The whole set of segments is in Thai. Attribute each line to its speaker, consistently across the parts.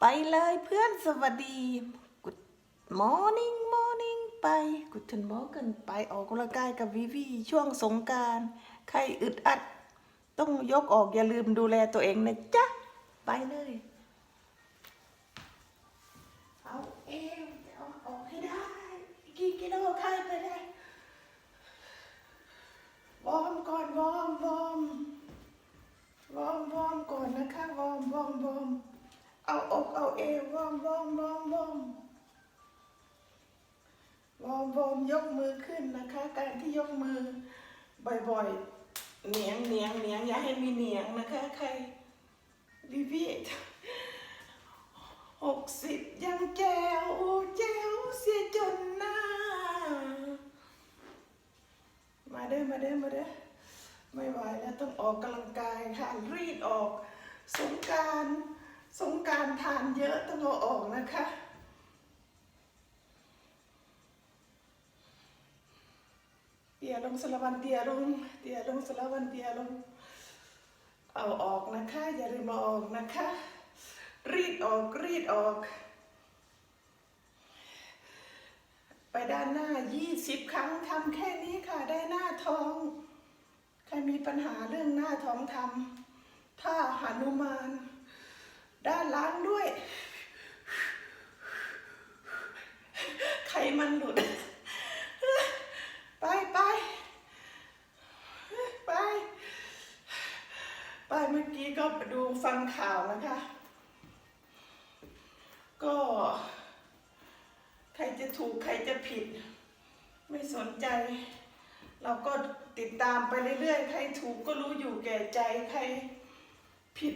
Speaker 1: ไปเลยเพื่อนสวัสดี Good morning morning ไปกุด n นมอกันไปออกกำลังกายกับวิวีช่วงสงการใครอึดอัด ต้องยกออกอย่าลืมดูแลตัวเองนะจ๊ะ ไปเลย เอาอกเอาเอววอมวอมวอมวอมวอมวอมยกมือขึ้นนะคะ การที่ยกมือบ่อยๆ เหนียงเหนียงเหนียงอย่าให้มีเหนียงนะคะใครวิวิหกสิบยังแจวแจวเสียจนหน้า มาเด้อมาเด้อมาเด้อไม่ไหวแล้วต้องออกกำลังกายค่ะรีดออกสงการ สงการทานเยอะต้องเอาออกนะคะเตียลงสลวันเตียลงเตียลงสลวันเตียลง เอาออกนะคะ อย่าลืมอออกนะคะ รีดออกรีดออก ไปด้านหน้า 20 ครั้งทำแค่นี้ค่ะ ได้หน้าท้อง ใครมีปัญหาเรื่องหน้าท้องทำท่าหานุมาน ด้านล้างด้วยใครมันหลุด ไปไปไป ไปเมื่อกี้ก็ดูฟังข่าวนะคะ ก็ ใครจะถูกใครจะผิด ไม่สนใจ เราก็ติดตามไปเรื่อยๆ ใครถูกก็รู้อยู่แก่ใจ ใครผิด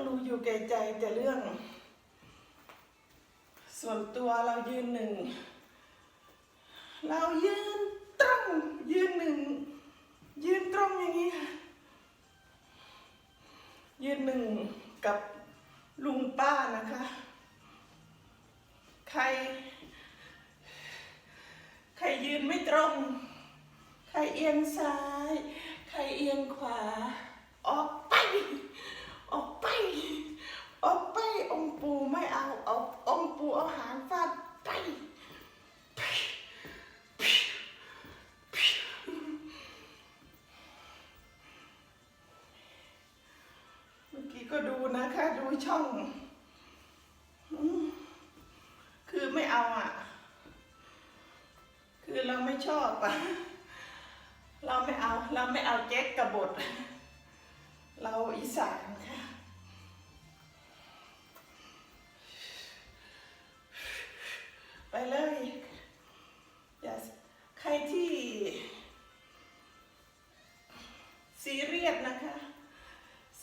Speaker 1: ก็รู้อยู่แก่ใจแต่เรื่อง ส่วนตัวเรายืนหนึ่ง เรายืนตรงยืนหนึ่ง ยืนตรงอย่างนี้ค่ะยืนหนึ่งกับลุงป้านะคะ ใคร ใครยืนไม่ตรง ใครเอียงซ้าย ใครเอียงขวา ออกไป ก็ดูนะคะ ดูช่อง คือไม่เอาอะ คือเราไม่ชอบอะ เราไม่เอา เราไม่เอาเจ๊กกระบด เราอีสานค่ะ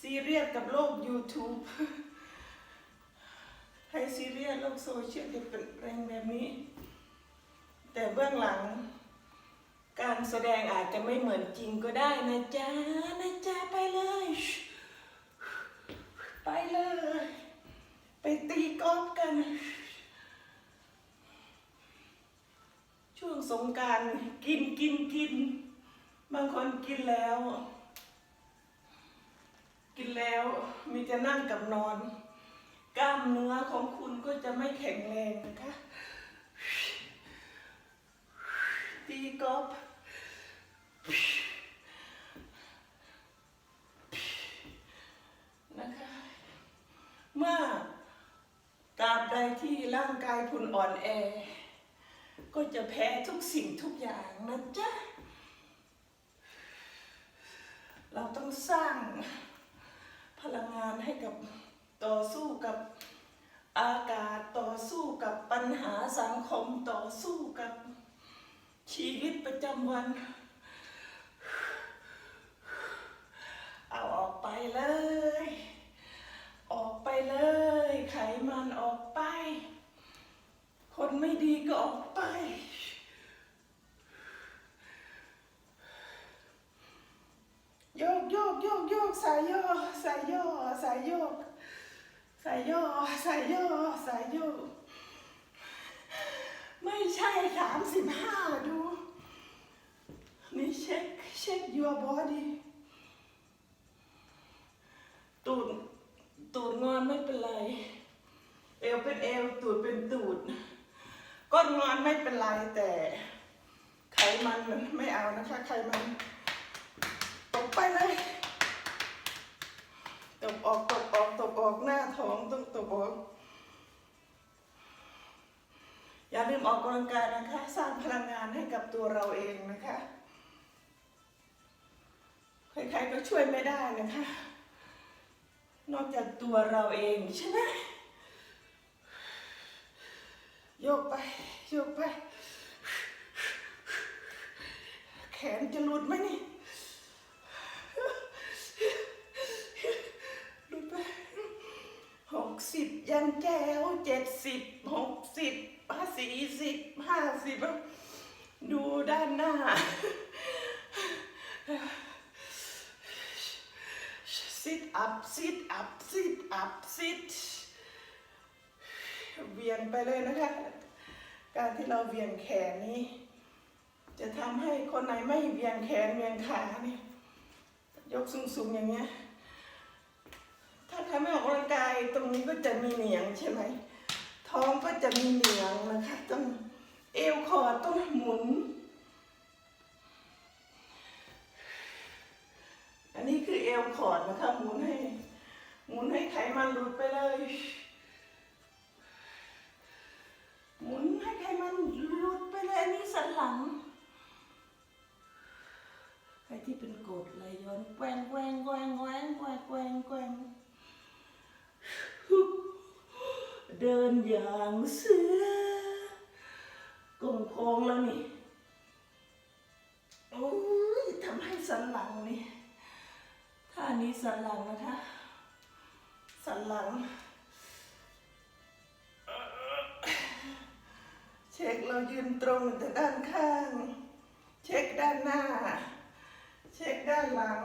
Speaker 1: ซีเรียสกับโลก YouTube ใครซีเรียสโลกโซเชียลจะเป็นแรงแบบนี้ แต่เบื้องหลัง การแสดงอาจจะไม่เหมือนจริงก็ได้นะจ๊ะนะจ๊ะไปเลย ไปเลย ไปตีกอล์ฟกัน ช่วงสงการกินกินกิน บางคนกินแล้ว แล้วมีจะนั่งกับนอน กล้ามเนื้อของคุณก็จะไม่แข็งแรงนะคะตีกอล์ฟนะคะ เมื่อตราบใดที่ร่างกายคุณอ่อนแอ ก็จะแพ้ทุกสิ่งทุกอย่างนะจ๊ะ เราต้องสร้าง พลังงานให้กับต่อสู้กับอากาศต่อสู้กับปัญหาสังคมต่อสู้กับชีวิตประจำวัน เอาออกไปเลย ออกไปเลย ไขมันออกไป คนไม่ดีก็ออกไป โยก โยกโยกโยกสายโยกสายโยกสายโยกสายโยกสายโยกสายโยกไม่ใช่สามสิบห้าดูนี่เช็คเช็ค your body ตูดตูดงอนไม่เป็นไร เอวเป็นเอวตูดเป็นตูดก้นงอนไม่เป็นไรแต่ไขมันไม่เอานะคะไขมันตกไปเลย อย่าลืมออกกำลังกายนะคะ สร้างพลังงานให้กับตัวเราเองนะคะใครๆก็ช่วยไม่ได้นะคะ นอกจากตัวเราเองใช่ไหมโยกไปโยกไป แขนจะหลุดไหมนี่หลุดไปหกันแก้วเจ็ดสิบหกสิบห้าสี่สิบห้าสิบดูด้านหน้า sit up sit up sit up sit เวียงไปเลยนะคะการที่เราเวียงแขนนี้ จะทำให้คนไหนไม่เวียงแขนเวียงขานี่ยยกสูงๆอย่างเงี้ย ถ้าไม่ออกกำลังกายตรงนี้ก็จะมีเหนียงใช่ไหม ท้องก็จะมีเหนียงนะคะต้องเอวคอต้องหมุน อันนี้คือเอวคอดนะคะหมุนให้หมุนให้ไขมันหลุดไปเลย หมุนให้ไขมันหลุดไปเลย อันนี้สันหลังใครที่เป็นกดไหลย้อนแกว่งแกว่งแกว่งแกว่งแกว่งแกว่งแกว่ง เดินอย่างเสือกงโค้งแล้วนี่โอ้ยทำให้สันหลังนี่ท่านี้สันหลังนะคะสันหลัง เช็คเรายืนตรงแต่ด้านข้าง เช็คด้านหน้า เช็คด้านหลัง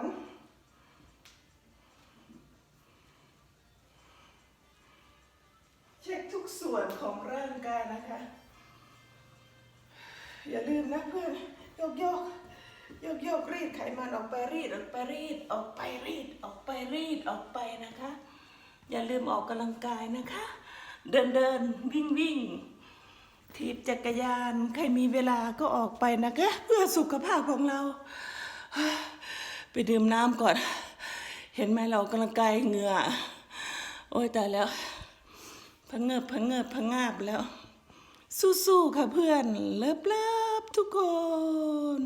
Speaker 1: ส่วนของร่างกายนะคะ อย่าลืมนะเพื่อนโยกโยกโยกโยกรีดไขมันออกไปรีดออกไปรีดออกไปรีดออกไปรีดออกไปนะคะ อย่าลืมออกกำลังกายนะคะ เดินเดินวิ่งวิ่งถีบจักรยานใครมีเวลาก็ออกไปนะคะ เพื่อสุขภาพของเรา ไปดื่มน้ำก่อน เห็นไหมเราออกกำลังกายเหงื่อ โอ้ยตายแล้ว พังเงิบพังเงิบพังงาบแล้ว สู้ๆค่ะเพื่อนเลิฟเลิฟทุกคน